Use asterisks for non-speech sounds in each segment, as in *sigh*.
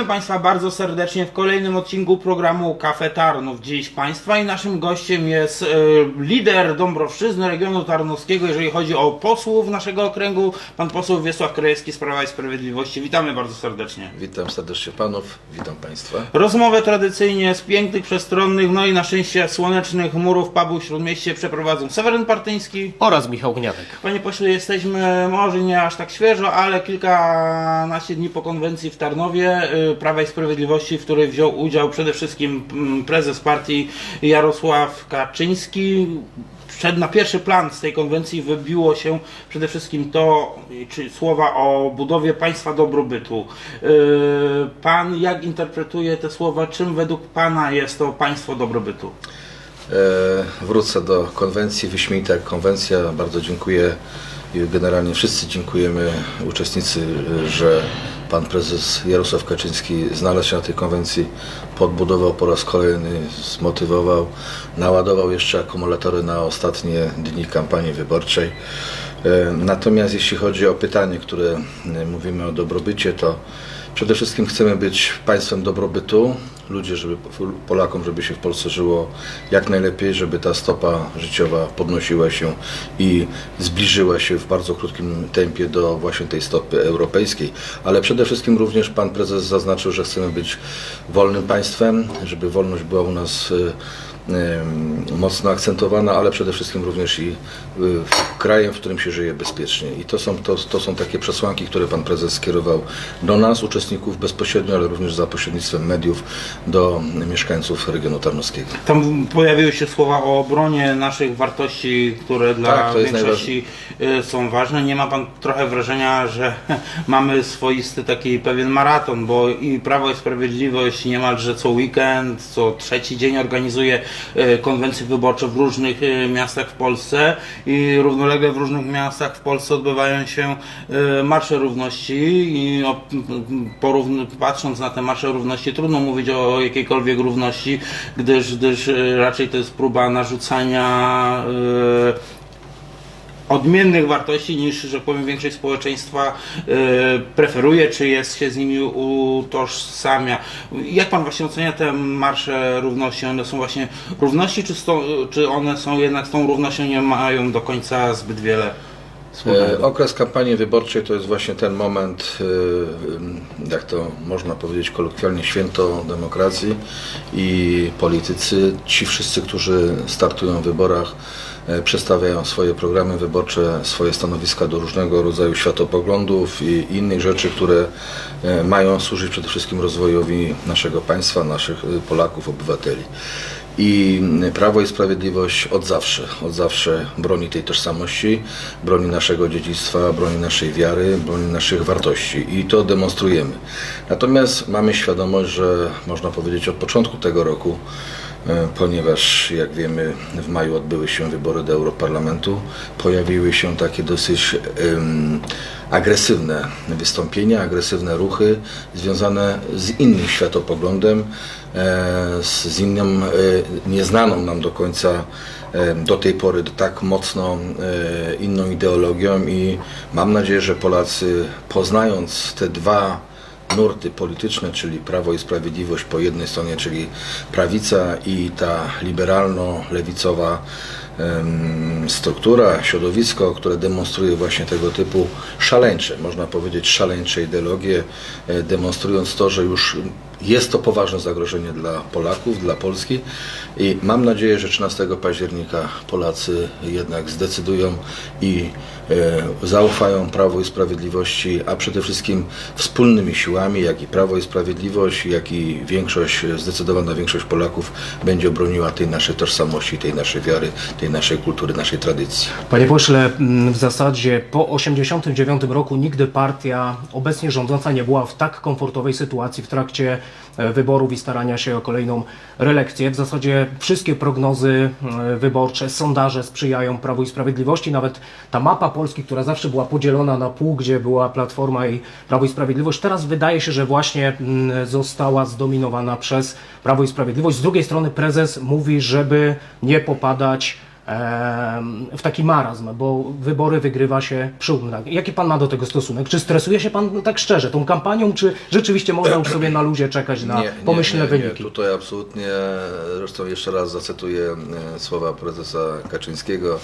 Witamy Państwa bardzo serdecznie w kolejnym odcinku programu Kafe Tarnów. Dziś Państwa i naszym gościem jest e, lider Dąbrowszczyzny, regionu tarnowskiego, jeżeli chodzi o posłów naszego okręgu, pan poseł Wiesław Krajewski z Prawa i Sprawiedliwości. Witamy bardzo serdecznie. Witam serdecznie panów, witam państwa. Rozmowę tradycyjnie z pięknych, przestronnych, no i na szczęście słonecznych murów pubu Śródmieście przeprowadzą Seweryn Partyński. oraz Michał Gniatek. Panie pośle, jesteśmy może nie aż tak świeżo, ale kilkanaście dni po konwencji w Tarnowie y, Prawa i Sprawiedliwości, w której wziął udział przede wszystkim mm, prezes partii Jarosław Kaczyński. Przed na pierwszy plan z tej konwencji wybiło się przede wszystkim to, czy słowa o budowie państwa dobrobytu. Y, Pan jak interpretuje te słowa? Czym według Pana jest to państwo dobrobytu? E, wrócę do konwencji, wyśmienita konwencja, bardzo dziękuję i generalnie wszyscy dziękujemy uczestnicy, że pan prezes Jarosław Kaczyński znalazł się na tej konwencji, podbudował po raz kolejny, zmotywował, naładował jeszcze akumulatory na ostatnie dni kampanii wyborczej. E, Natomiast jeśli chodzi o pytanie, które e, mówimy o dobrobycie, to przede wszystkim chcemy być państwem dobrobytu. Ludzie, żeby Polakom, żeby się w Polsce żyło jak najlepiej, żeby ta stopa życiowa podnosiła się i zbliżyła się w bardzo krótkim tempie do właśnie tej stopy europejskiej. Ale przede wszystkim również pan prezes zaznaczył, że chcemy być wolnym państwem, żeby wolność była u nas em, mocno akcentowana, ale przede wszystkim również i y, krajem, w którym się żyje bezpiecznie. I to są, to, to są takie przesłanki, które pan prezes skierował do nas, uczestników bezpośrednio, ale również za pośrednictwem mediów, do mieszkańców regionu tarnowskiego. Tam pojawiły się słowa o obronie naszych wartości, które dla Tak, większości y, są ważne. Nie ma pan trochę wrażenia, że *laughs* mamy swoisty taki pewien maraton, bo i Prawo i Sprawiedliwość niemalże co weekend, co trzeci dzień organizuje konwencje wyborcze w różnych y, miastach w Polsce i równolegle w różnych miastach w Polsce odbywają się y, marsze równości i patrząc na te marsze równości trudno mówić o jakiejkolwiek równości, gdyż, gdyż raczej to jest próba narzucania odmiennych wartości niż, że powiem, większość społeczeństwa y, preferuje, czy jest się z nimi utożsamia. Jak pan właśnie ocenia te marsze równości? One są właśnie równości, czy, sto, czy one są jednak z tą równością nie mają do końca zbyt wiele E, wspólnego? Okres kampanii wyborczej to jest właśnie ten moment, e, jak to można powiedzieć kolokwialnie, święto demokracji i politycy, ci wszyscy, którzy startują w wyborach, e, przedstawiają swoje programy wyborcze, swoje stanowiska do różnego rodzaju światopoglądów i innych rzeczy, które e, mają służyć przede wszystkim rozwojowi naszego państwa, naszych e, Polaków, obywateli. I Prawo i Sprawiedliwość od zawsze, od zawsze broni tej tożsamości, broni naszego dziedzictwa, broni naszej wiary, broni naszych wartości i to demonstrujemy. Natomiast mamy świadomość, że można powiedzieć od początku tego roku, e, ponieważ jak wiemy w maju odbyły się wybory do Europarlamentu, pojawiły się takie dosyć em, agresywne wystąpienia, agresywne ruchy związane z innym światopoglądem, e, z, inną, e, nieznaną nam do końca e, do tej pory tak mocno e, inną ideologią i mam nadzieję, że Polacy poznając te dwa nurty polityczne, czyli Prawo i Sprawiedliwość po jednej stronie, czyli prawica i ta liberalno-lewicowa struktura, środowisko, które demonstruje właśnie tego typu szaleńcze, można powiedzieć szaleńcze ideologie, e, demonstrując to, że już jest to poważne zagrożenie dla Polaków, dla Polski i mam nadzieję, że 13 października Polacy jednak zdecydują i e, zaufają Prawo i Sprawiedliwości, a przede wszystkim wspólnymi siłami, jak i Prawo i Sprawiedliwość, jak i większość, zdecydowana większość Polaków będzie broniła tej naszej tożsamości, tej naszej wiary, tej naszej kultury, naszej tradycji. Panie pośle, mm, w zasadzie po 1989 roku nigdy partia obecnie rządząca nie była w tak komfortowej sytuacji w trakcie wyborów i starania się o kolejną reelekcję. W zasadzie wszystkie prognozy e, wyborcze, sondaże sprzyjają Prawu i Sprawiedliwości. Nawet ta mapa Polski, która zawsze była podzielona na pół, gdzie była Platforma i Prawo i Sprawiedliwość, teraz wydaje się, że właśnie mm, została zdominowana przez Prawo i Sprawiedliwość. Z drugiej strony prezes mówi, żeby nie popadać w taki marazm, bo wybory wygrywa się przy urnach. Jaki pan ma do tego stosunek? Czy stresuje się pan tak szczerze tą kampanią, czy rzeczywiście można już sobie na luzie czekać na pomyślne nie, nie, wyniki? Tutaj absolutnie, zresztą jeszcze raz zacytuję e, słowa prezesa Kaczyńskiego.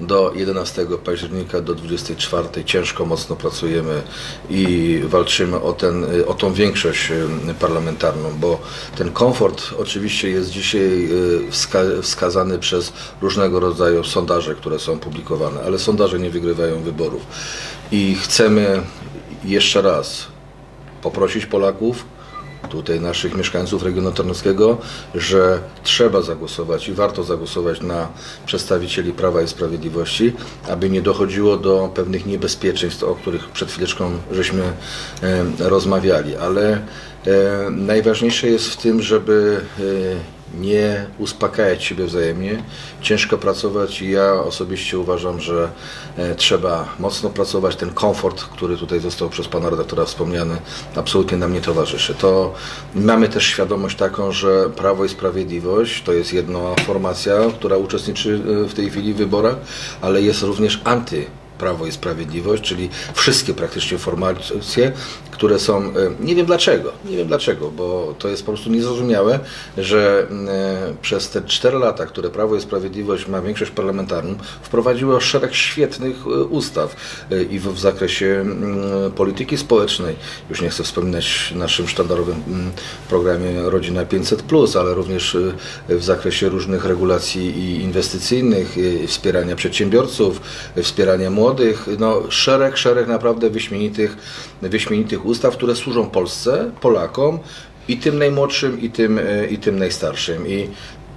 Do 11 października do 24 ciężko, mocno pracujemy i walczymy o, ten, o tą większość parlamentarną, bo ten komfort oczywiście jest dzisiaj e, wska wskazany przez różnego rodzaju sondaże, które są publikowane, ale sondaże nie wygrywają wyborów. I chcemy jeszcze raz poprosić Polaków, tutaj naszych mieszkańców regionu tarnowskiego, że trzeba zagłosować i warto zagłosować na przedstawicieli Prawa i Sprawiedliwości, aby nie dochodziło do pewnych niebezpieczeństw, o których przed chwileczką żeśmy e, rozmawiali. Ale e, najważniejsze jest w tym, żeby e, nie uspokajać siebie wzajemnie, ciężko pracować i ja osobiście uważam, że e, trzeba mocno pracować. Ten komfort, który tutaj został przez pana redaktora wspomniany, absolutnie nam nie towarzyszy. To mamy też świadomość taką, że Prawo i Sprawiedliwość to jest jedna formacja, która uczestniczy e, w tej chwili w wyborach, ale jest również anty Prawo i Sprawiedliwość, czyli wszystkie praktycznie formacje, które są, e, nie wiem dlaczego, nie wiem dlaczego, bo to jest po prostu niezrozumiałe, że e, przez te 4 lata, które Prawo i Sprawiedliwość ma większość parlamentarną, wprowadziło szereg świetnych e, ustaw i w, zakresie mm, polityki społecznej, już nie chcę wspominać naszym sztandarowym mm, programie Rodzina 500+, ale również w zakresie różnych regulacji inwestycyjnych, wspierania przedsiębiorców, wspierania młodych, no szereg, szereg naprawdę wyśmienitych, wyśmienitych ustaw, które służą Polsce, Polakom i tym najmłodszym, i tym, e, i tym najstarszym. I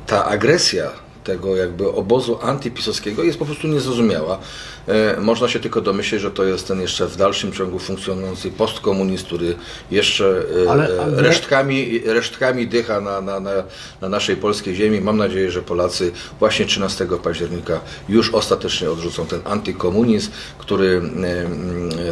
ta agresja tego jakby obozu antypisowskiego jest po prostu niezrozumiała. E, można się tylko domyśleć, że to jest ten jeszcze w dalszym ciągu funkcjonujący postkomunizm, który jeszcze e, Ale- e, ale- resztkami, resztkami dycha na, na, na, na naszej polskiej ziemi. Mam nadzieję, że Polacy właśnie 13 października już ostatecznie odrzucą ten antykomunizm, który,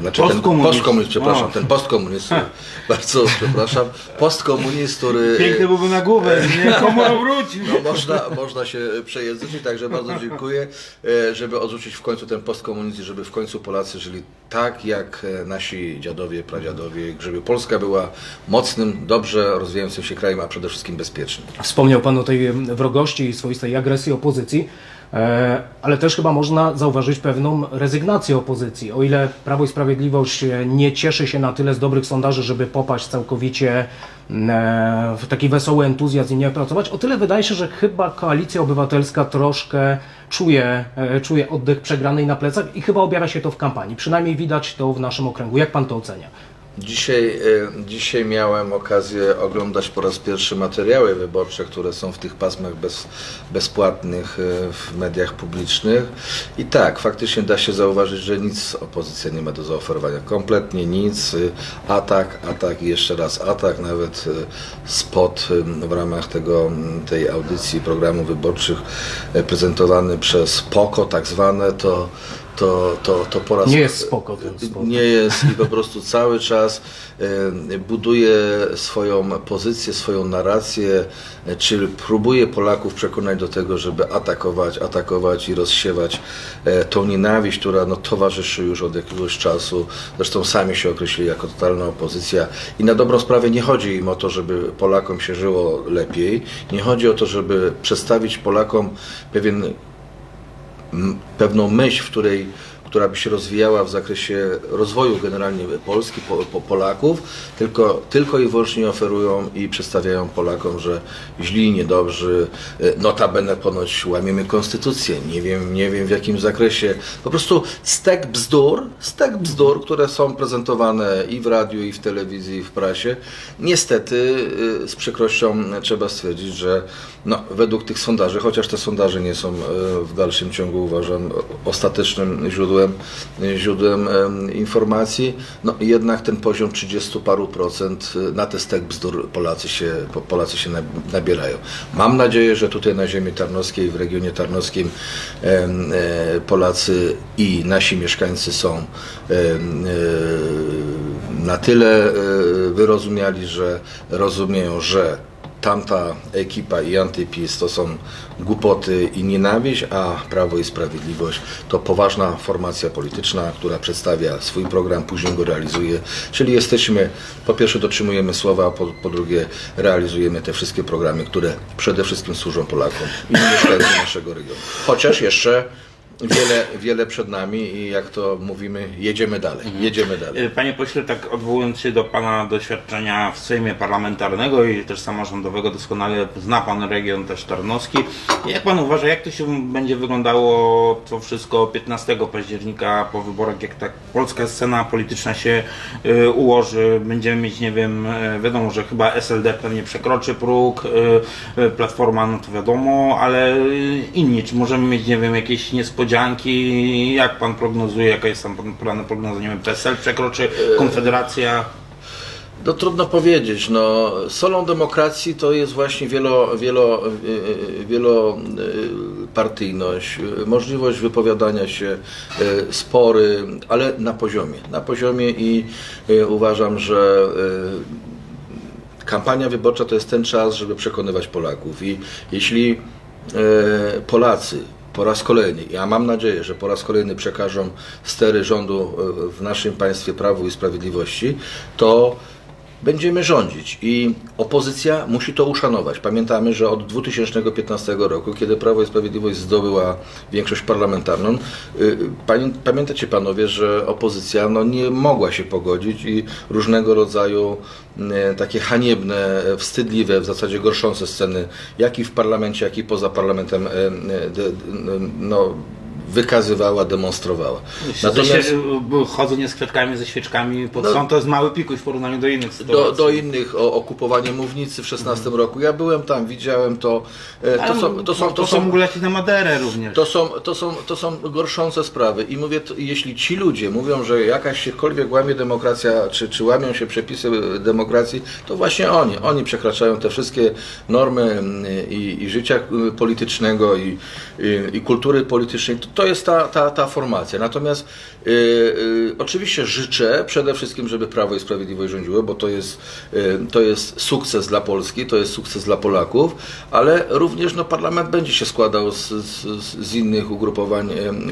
znaczy ten Postkomunizm. postkomunizm, przepraszam, O. ten postkomunizm, *laughs* bardzo przepraszam, postkomunizm, który... Piękny byłby na głowę, nie komu wrócił. No, można, można się przejęzyczyć, także bardzo dziękuję, e, żeby odrzucić w końcu ten postkomunizm, żeby w końcu Polacy żyli tak, jak e, nasi dziadowie, pradziadowie, żeby Polska była mocnym, dobrze rozwijającym się krajem, a przede wszystkim bezpiecznym. Wspomniał Pan o tej wrogości i swoistej agresji opozycji, ale też chyba można zauważyć pewną rezygnację opozycji. O ile Prawo i Sprawiedliwość e, nie cieszy się na tyle z dobrych sondaży, żeby popaść całkowicie e, w taki wesoły entuzjazm i nie pracować, o tyle wydaje się, że chyba Koalicja Obywatelska troszkę czuje, e, czuje oddech przegranej na plecach i chyba objawia się to w kampanii. Przynajmniej widać to w naszym okręgu. Jak Pan to ocenia? Dzisiaj, e, dzisiaj miałem okazję oglądać po raz pierwszy materiały wyborcze, które są w tych pasmach bez, bezpłatnych e, w mediach publicznych. I tak, faktycznie da się zauważyć, że nic opozycja nie ma do zaoferowania. Kompletnie nic. E, Atak, atak i jeszcze raz atak. Nawet spot w ramach tego, tej audycji programów wyborczych prezentowany przez POKO tak zwane, to to, to, to po raz Nie jest spoko ten spot. nie jest i po *laughs* prostu cały czas buduje swoją pozycję, swoją narrację, e, czy próbuje Polaków przekonać do tego, żeby atakować, atakować i rozsiewać e, tą nienawiść, która no, towarzyszy już od jakiegoś czasu. Zresztą sami się określili jako totalna opozycja i na dobrą sprawę nie chodzi im o to, żeby Polakom się żyło lepiej, nie chodzi o to, żeby przedstawić Polakom pewien pewną myśl, w której, która by się rozwijała w zakresie rozwoju generalnie Polski, po, po Polaków, tylko, tylko i wyłącznie oferują i przedstawiają Polakom, że źli, niedobrzy, e, notabene ponoć łamiemy konstytucję, nie wiem, nie wiem w jakim zakresie. Po prostu stek bzdur, stek bzdur, które są prezentowane i w radiu, i w telewizji, i w prasie. Niestety e, z przykrością trzeba stwierdzić, że no, według tych sondaży, chociaż te sondaże nie są e, w dalszym ciągu uważam ostatecznym źródłem, źródłem em, informacji, no jednak ten poziom 30 paru procent e, na te stek bzdur Polacy się, po- Polacy się nab- nabierają. Mam nadzieję, że tutaj na ziemi tarnowskiej, w regionie tarnowskim e, Polacy i nasi mieszkańcy są e, na tyle e, wyrozumiali, że rozumieją, że tamta ekipa i antypis to są głupoty i nienawiść, a Prawo i Sprawiedliwość to poważna formacja polityczna, która przedstawia swój program, później go realizuje. Czyli jesteśmy, po pierwsze dotrzymujemy słowa, a po, po drugie realizujemy te wszystkie programy, które przede wszystkim służą Polakom i mieszkańcom naszego regionu. Chociaż jeszcze wiele, wiele przed nami i jak to mówimy, jedziemy dalej, jedziemy dalej. Y, Panie pośle, tak odwołując się do Pana doświadczenia w Sejmie Parlamentarnego i też samorządowego, doskonale zna Pan region też tarnowski. Jak Pan uważa, jak to się będzie wyglądało to wszystko 15 października po wyborach, jak tak polska scena polityczna się y, ułoży? Będziemy mieć, nie wiem, y, wiadomo, że chyba SLD pewnie przekroczy próg, Platforma, no to wiadomo, ale inni, czy możemy mieć, nie wiem, jakieś niespodzianki? Jak Pan prognozuje, jaka jest tam pan- plan prognoza, nie wiem, PSL przekroczy, Konfederacja? No trudno powiedzieć. No, solą demokracji to jest właśnie wielo, wielo, y, y, wielopartyjność, możliwość wypowiadania się, y, spory, ale na poziomie. Na poziomie i uważam, że kampania wyborcza to jest ten czas, żeby przekonywać Polaków. I jeśli Polacy po raz kolejny, ja mam nadzieję, że po raz kolejny przekażą stery rządu e, w naszym państwie Prawu i Sprawiedliwości, to będziemy rządzić i opozycja musi to uszanować. Pamiętamy, że od 2015 roku, kiedy Prawo i Sprawiedliwość zdobyła większość parlamentarną, y, pamię- pamiętacie panowie, że opozycja no, nie mogła się pogodzić i różnego rodzaju y, takie haniebne, wstydliwe, w zasadzie gorszące sceny, jak i w parlamencie, jak i poza parlamentem, y, no, wykazywała, demonstrowała. Natomiast... chodzenie z kwiatkami, ze świeczkami pod No- sąd to jest mały pikuś w porównaniu do innych sytuacji. do, do innych o okupowanie Mównicy w 16 roku. Ja byłem tam, widziałem to. E, To są, to są, to są są, na Maderę również. to są, to są, to są gorszące sprawy. I mówię, to, jeśli ci ludzie mówią, że jakaś siekolwiek łamie demokracja, czy, czy łamią się przepisy demokracji, to właśnie oni. Oni przekraczają te wszystkie normy mm, i, i życia y, politycznego, i, i, i kultury politycznej. To, jest ta, ta, ta formacja. Natomiast y, y, oczywiście życzę przede wszystkim, żeby Prawo i Sprawiedliwość rządziło, bo to jest, y, to jest sukces dla Polski, to jest sukces dla Polaków, ale również no, parlament będzie się składał z, z, z innych ugrupowań,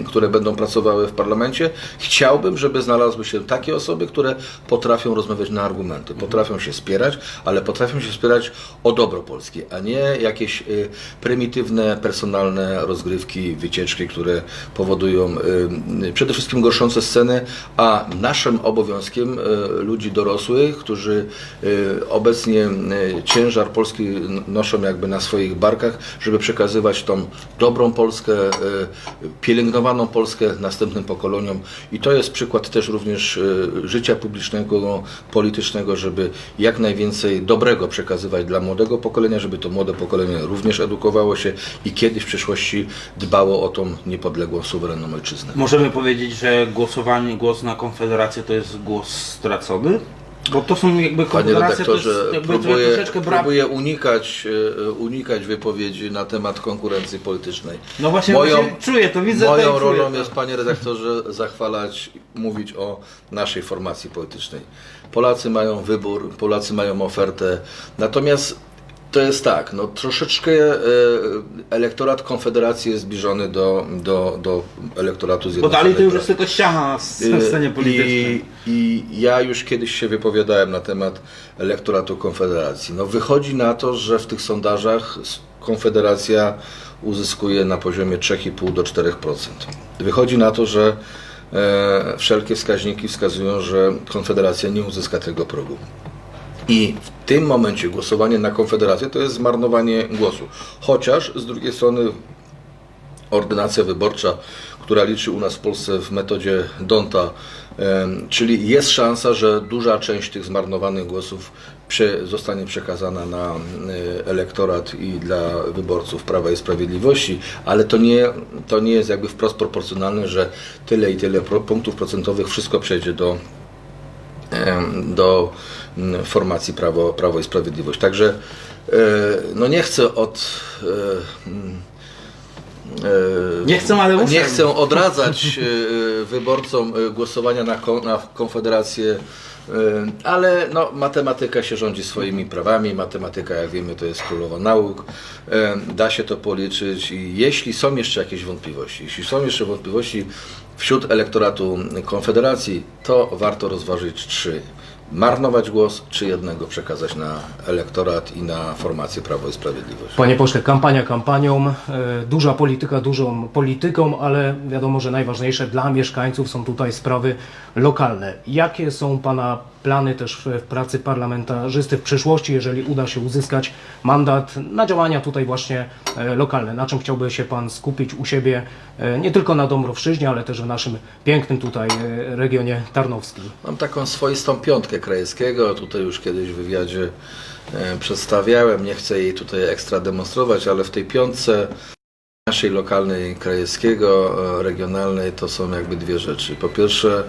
które będą pracowały w parlamencie. Chciałbym, żeby znalazły się takie osoby, które potrafią rozmawiać na argumenty, potrafią się spierać, ale potrafią się spierać o dobro Polski, a nie jakieś prymitywne, personalne rozgrywki, wycieczki, które powodują przede wszystkim sceny, a naszym obowiązkiem y, ludzi dorosłych, którzy y, obecnie y, ciężar Polski noszą jakby na swoich barkach, żeby przekazywać tą dobrą Polskę, pielęgnowaną Polskę następnym pokoleniom i to jest przykład też również życia publicznego, politycznego, żeby jak najwięcej dobrego przekazywać dla młodego pokolenia, żeby to młode pokolenie również edukowało się i kiedyś w przyszłości dbało o tą niepodległą, suwerenną ojczyznę. Możemy powiedzieć, że głosowanie, głos na Konfederację to jest głos stracony? Bo to są jakby Panie to redaktorze, próbuję, troszeczkę brak. próbuję unikać, e, unikać wypowiedzi na temat konkurencji politycznej. No właśnie, Moją- właśnie czuję to, widzę Moją to i czuję rolą to. jest, panie redaktorze, zachwalać, mówić o naszej formacji politycznej. Polacy mają wybór, Polacy mają ofertę, natomiast to jest tak, no troszeczkę e, elektorat Konfederacji jest zbliżony do, do, do elektoratu Bo Zjednoczonej dalej to już jest tylko ściana na na scenie politycznej. I, I ja już kiedyś się wypowiadałem na temat elektoratu Konfederacji. No wychodzi na to, że w tych sondażach Konfederacja uzyskuje na poziomie 3,5 do 4%. Wychodzi na to, że e, wszelkie wskaźniki wskazują, że Konfederacja nie uzyska tego progu. I w tym momencie głosowanie na Konfederację to jest zmarnowanie głosu. Chociaż z drugiej strony ordynacja wyborcza, która liczy u nas w Polsce w metodzie Donta, czyli jest szansa, że duża część tych zmarnowanych głosów zostanie przekazana na elektorat i dla wyborców Prawa i Sprawiedliwości, ale to nie, to nie jest jakby wprost proporcjonalne, że tyle i tyle punktów procentowych wszystko przejdzie do do formacji Prawo, Prawo i Sprawiedliwość. Także e, no nie chcę od e, e, Nie chcę, ale muszę. nie chcę odradzać wyborcom głosowania na, na Konfederację Ale no, matematyka się rządzi swoimi prawami. Matematyka, jak wiemy, to jest królowa nauk. Da się to policzyć i jeśli są jeszcze jakieś wątpliwości, jeśli są jeszcze wątpliwości wśród elektoratu Konfederacji, to warto rozważyć trzy. Marnować głos, czy jednego przekazać na elektorat i na formację Prawo i Sprawiedliwość. Panie pośle, kampania kampanią, e, duża polityka dużą polityką, ale wiadomo, że najważniejsze dla mieszkańców są tutaj sprawy lokalne. Jakie są Pana plany też w, pracy parlamentarzysty w przyszłości, jeżeli uda się uzyskać mandat na działania tutaj właśnie e, lokalne? Na czym chciałby się Pan skupić u siebie, e, nie tylko na Dąbrowszczyźnie, ale też w naszym pięknym tutaj e, regionie tarnowskim? Mam taką swoistą piątkę krajewskiego, tutaj już kiedyś w wywiadzie przedstawiałem, nie chcę jej tutaj ekstra demonstrować, ale w tej piątce naszej lokalnej krajewskiego, regionalnej to są jakby dwie rzeczy. Po pierwsze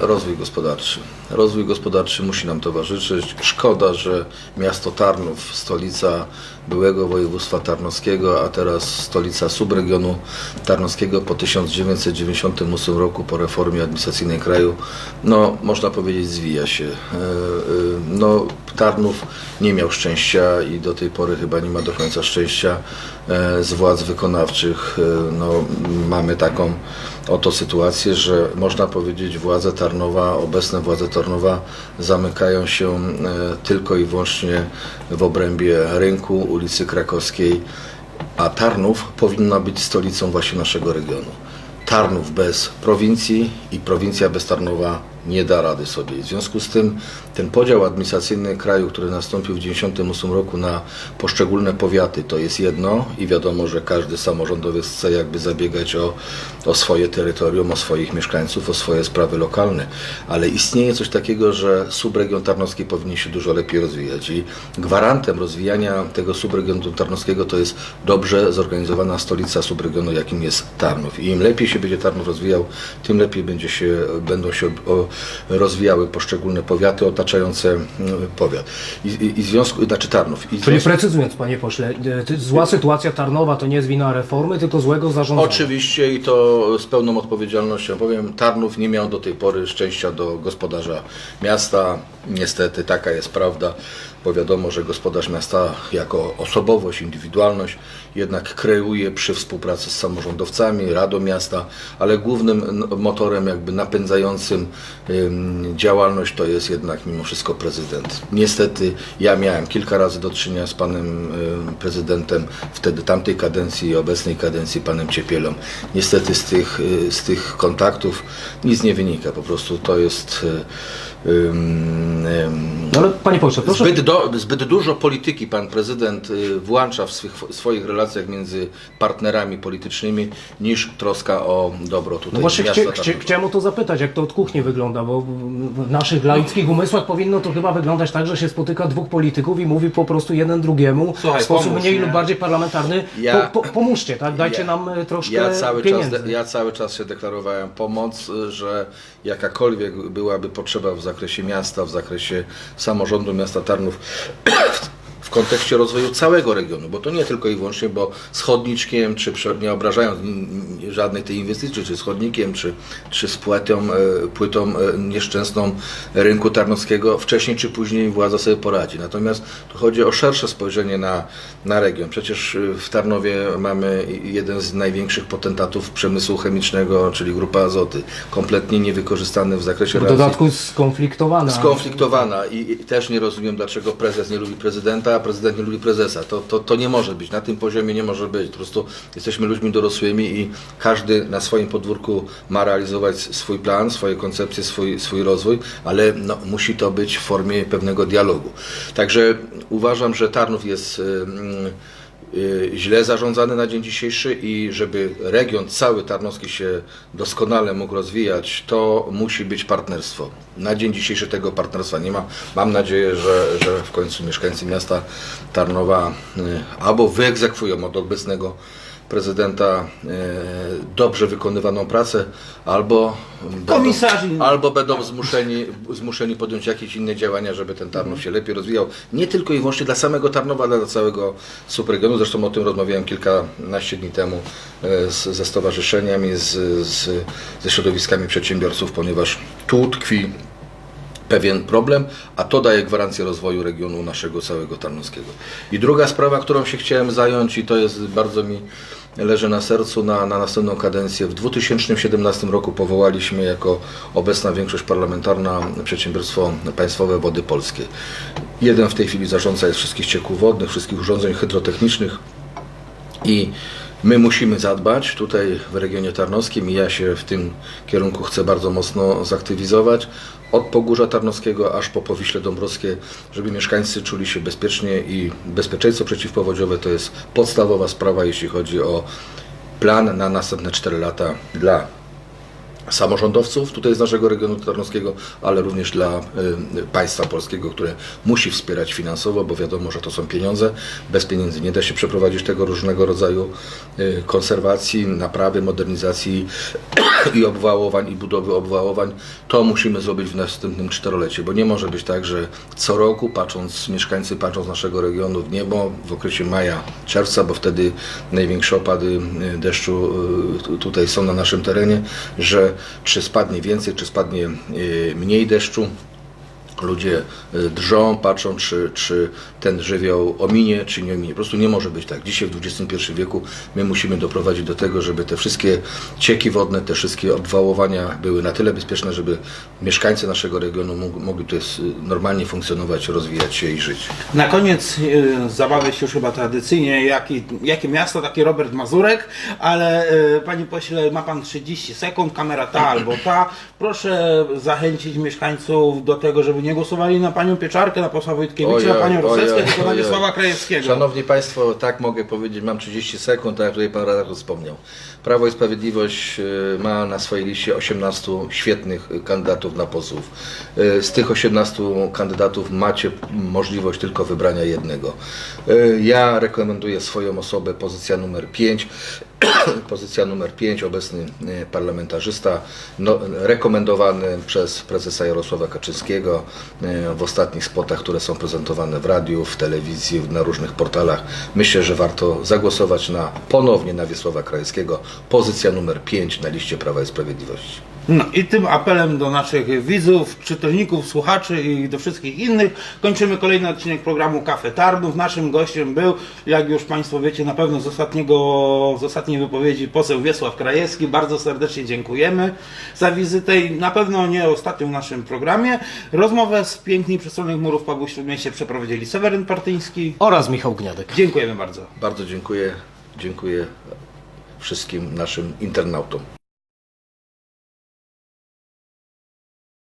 rozwój gospodarczy. Rozwój gospodarczy musi nam towarzyszyć. Szkoda, że miasto Tarnów, stolica byłego województwa tarnowskiego, a teraz stolica subregionu tarnowskiego po 1998 roku, po reformie administracyjnej kraju, no można powiedzieć zwija się. E, e, No Tarnów nie miał szczęścia i do tej pory chyba nie ma do końca szczęścia e, z władz wykonawczych. E, No, mamy taką oto sytuację, że można powiedzieć władze Tarnowa, obecne władze Tarnowa zamykają się e, tylko i wyłącznie w obrębie rynku, ulicy Krakowskiej, a Tarnów powinna być stolicą właśnie naszego regionu. Tarnów bez prowincji i prowincja bez Tarnowa nie da rady sobie. W związku z tym ten podział administracyjny kraju, który nastąpił w 1998 roku na poszczególne powiaty, to jest jedno i wiadomo, że każdy samorządowiec chce jakby zabiegać o, o swoje terytorium, o swoich mieszkańców, o swoje sprawy lokalne, ale istnieje coś takiego, że subregion tarnowski powinien się dużo lepiej rozwijać i gwarantem rozwijania tego subregionu tarnowskiego to jest dobrze zorganizowana stolica subregionu, jakim jest Tarnów. I im lepiej się będzie Tarnów rozwijał, tym lepiej będzie się, będą się o, rozwijały poszczególne powiaty otaczające mm, powiat. I, i, i związku, znaczy Tarnów. I Czyli związku- precyzując, Panie pośle, e, zła sytuacja Tarnowa to nie jest wina reformy, tylko złego zarządzania. Oczywiście i to z pełną odpowiedzialnością powiem, Tarnów nie miał do tej pory szczęścia do gospodarza miasta. Niestety taka jest prawda, bo wiadomo, że gospodarz miasta jako osobowość, indywidualność jednak kreuje przy współpracy z samorządowcami, Radą Miasta, ale głównym motorem jakby napędzającym ym, działalność to jest jednak mimo wszystko prezydent. Niestety ja miałem kilka razy do czynienia z panem prezydentem wtedy tamtej kadencji i obecnej kadencji panem Ciepielą. Niestety z tych, y, z tych kontaktów nic nie wynika, po prostu to jest ym, No ale Panie pośle, proszę... Zbyt, do, zbyt dużo polityki pan prezydent y, włącza w swych, swoich relacjach między partnerami politycznymi niż troska o dobro tutaj No właśnie chciałem o to zapytać, jak to od kuchni wygląda, bo w- naszych laickich umysłach powinno to chyba wyglądać tak, że się spotyka dwóch polityków i mówi po prostu jeden drugiemu Słuchaj, w sposób pomóż, mniej nie? lub bardziej parlamentarny. Ja- po, po, pomóżcie, tak? Dajcie Ja- nam e, troszkę Ja cały, czas, pieniędzy. de- ja cały czas się deklarowałem pomoc, y, że jakakolwiek byłaby potrzeba w zakresie miasta, w zakresie samorządu miasta Tarnów, *clears throat* kontekście rozwoju całego regionu, bo to nie tylko i wyłącznie, bo z chodniczkiem, czy nie obrażając żadnej tej inwestycji, czy z chodnikiem, czy, czy z płytą, e, płytą e, nieszczęsną rynku tarnowskiego, wcześniej czy później władza sobie poradzi. Natomiast tu chodzi o szersze spojrzenie na, na region. Przecież y, w Tarnowie mamy jeden z największych potentatów przemysłu chemicznego, czyli Grupa Azoty, kompletnie niewykorzystany w zakresie W dodatku skonfliktowana. skonfliktowana i, i też nie rozumiem, dlaczego prezes nie lubi prezydenta, prezydent nie lubi prezesa. To, to, to nie może być, na tym poziomie nie może być. Po prostu jesteśmy ludźmi dorosłymi i każdy na swoim podwórku ma realizować swój plan, swoje koncepcje, swój, swój rozwój, ale no, musi to być w formie pewnego dialogu. Także uważam, że Tarnów jest... ym, y, źle zarządzany na dzień dzisiejszy i żeby region cały tarnowski się doskonale mógł rozwijać, to musi być partnerstwo. Na dzień dzisiejszy tego partnerstwa nie ma. Mam nadzieję, że, że w końcu mieszkańcy miasta Tarnowa y, albo wyegzekwują od obecnego prezydenta y, dobrze wykonywaną pracę, albo będą, Komisarzy. albo będą zmuszeni, zmuszeni podjąć jakieś inne działania, żeby ten Tarnów się lepiej rozwijał. Nie tylko i wyłącznie dla samego Tarnowa, ale dla całego subregionu. Zresztą o tym rozmawiałem kilkanaście dni temu e, z, ze stowarzyszeniami, z, z, ze środowiskami przedsiębiorców, ponieważ tu tkwi pewien problem, a to daje gwarancję rozwoju regionu naszego całego tarnowskiego. I druga sprawa, którą się chciałem zająć i to jest bardzo mi leży na sercu na, na następną kadencję. W 2017 roku powołaliśmy jako obecna większość parlamentarna przedsiębiorstwo Państwowe Wody Polskie. Jeden w tej chwili zarządca jest wszystkich cieków wodnych, wszystkich urządzeń hydrotechnicznych i my musimy zadbać tutaj w regionie tarnowskim i ja się w tym kierunku chcę bardzo mocno zaktywizować. Od Pogórza Tarnowskiego aż po Powiśle Dąbrowskie, żeby mieszkańcy czuli się bezpiecznie i bezpieczeństwo przeciwpowodziowe to jest podstawowa sprawa, jeśli chodzi o plan na następne 4 lata dla samorządowców tutaj z naszego regionu tarnowskiego, ale również dla y, państwa polskiego, które musi wspierać finansowo, bo wiadomo, że to są pieniądze. Bez pieniędzy nie da się przeprowadzić tego różnego rodzaju y, konserwacji, naprawy, modernizacji i obwałowań, i budowy obwałowań. To musimy zrobić w następnym czteroleciu, bo nie może być tak, że co roku patrząc, mieszkańcy patrzą z naszego regionu w niebo w okresie maja, czerwca, bo wtedy największe opady y, deszczu tu- tutaj są na naszym terenie, że czy spadnie więcej, czy spadnie y, mniej deszczu. Ludzie y, drżą, patrzą, czy, czy ten żywioł ominie, czy nie ominie. Po prostu nie może być tak. Dzisiaj w XXI wieku my musimy doprowadzić do tego, żeby te wszystkie cieki wodne, te wszystkie obwałowania były na tyle bezpieczne, żeby mieszkańcy naszego regionu mogli tutaj s- normalnie funkcjonować, rozwijać się i żyć. Na koniec y, zabawy się już chyba tradycyjnie, jaki, jakie miasto, taki Robert Mazurek, ale panie pośle, ma pan 30 sekund, kamera ta albo ta. Proszę zachęcić mieszkańców do tego, żeby nie głosowali na panią Pieczarkę, na posła Wojtkiewicza, Ojej, na panią Rosecką, ojej, tylko na ojej. Wiesława Krajewskiego. Szanowni Państwo, tak mogę powiedzieć, mam 30 sekund, tak jak tutaj Pan redaktor wspomniał. Prawo i Sprawiedliwość y, ma na swojej liście 18 świetnych y, kandydatów na posłów. Y, Z tych 18 kandydatów macie możliwość tylko wybrania jednego. Y, Ja rekomenduję swoją osobę, pozycja numer 5. *coughs* Pozycja numer 5, obecny y, parlamentarzysta, no, rekomendowany przez prezesa Jarosława Kaczyńskiego y, w ostatnich spotach, które są prezentowane w radiu, w telewizji, na różnych portalach. Myślę, że warto zagłosować na ponownie na Wiesława Krajewskiego. Pozycja numer 5 na liście Prawa i Sprawiedliwości. No i tym apelem do naszych widzów, czytelników, słuchaczy i do wszystkich innych kończymy kolejny odcinek programu Kafe Tarnów. Naszym gościem był, jak już Państwo wiecie, na pewno z, ostatniego, z ostatniej wypowiedzi poseł Wiesław Krajewski. Bardzo serdecznie dziękujemy za wizytę i na pewno nie ostatnią w naszym programie. Rozmowę z pięknej przestronnych murów Pubu Śródmieście przeprowadzili Seweryn Partyński. Oraz Michał Gniadek. Dziękujemy bardzo. Bardzo dziękuję. Dziękuję wszystkim naszym internautom.